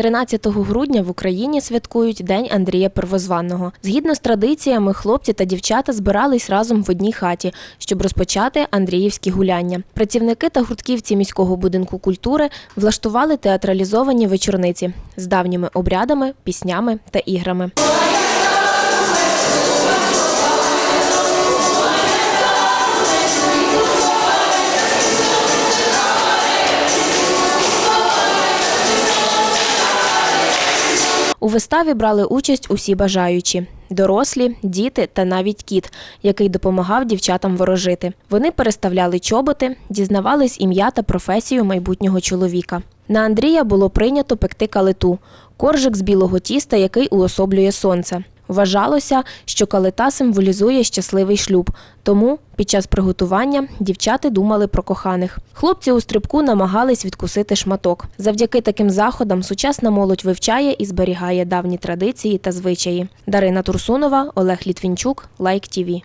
13 грудня в Україні святкують День Андрія Первозванного. Згідно з традиціями, хлопці та дівчата збирались разом в одній хаті, щоб розпочати Андріївські гуляння. Працівники та гуртківці міського будинку культури влаштували театралізовані вечорниці з давніми обрядами, піснями та іграми. У виставі брали участь усі бажаючі дорослі, діти та навіть кіт, який допомагав дівчатам ворожити. Вони переставляли чоботи, дізнавались ім'я та професію майбутнього чоловіка. На Андрія було прийнято пекти калиту коржик з білого тіста, який уособлює сонце. Вважалося, що калита символізує щасливий шлюб, тому під час приготування дівчата думали про коханих. Хлопці у стрибку намагались відкусити шматок. Завдяки таким заходам сучасна молодь вивчає і зберігає давні традиції та звичаї. Дарина Турсунова, Олег Літвінчук, Лайк ТІВІ.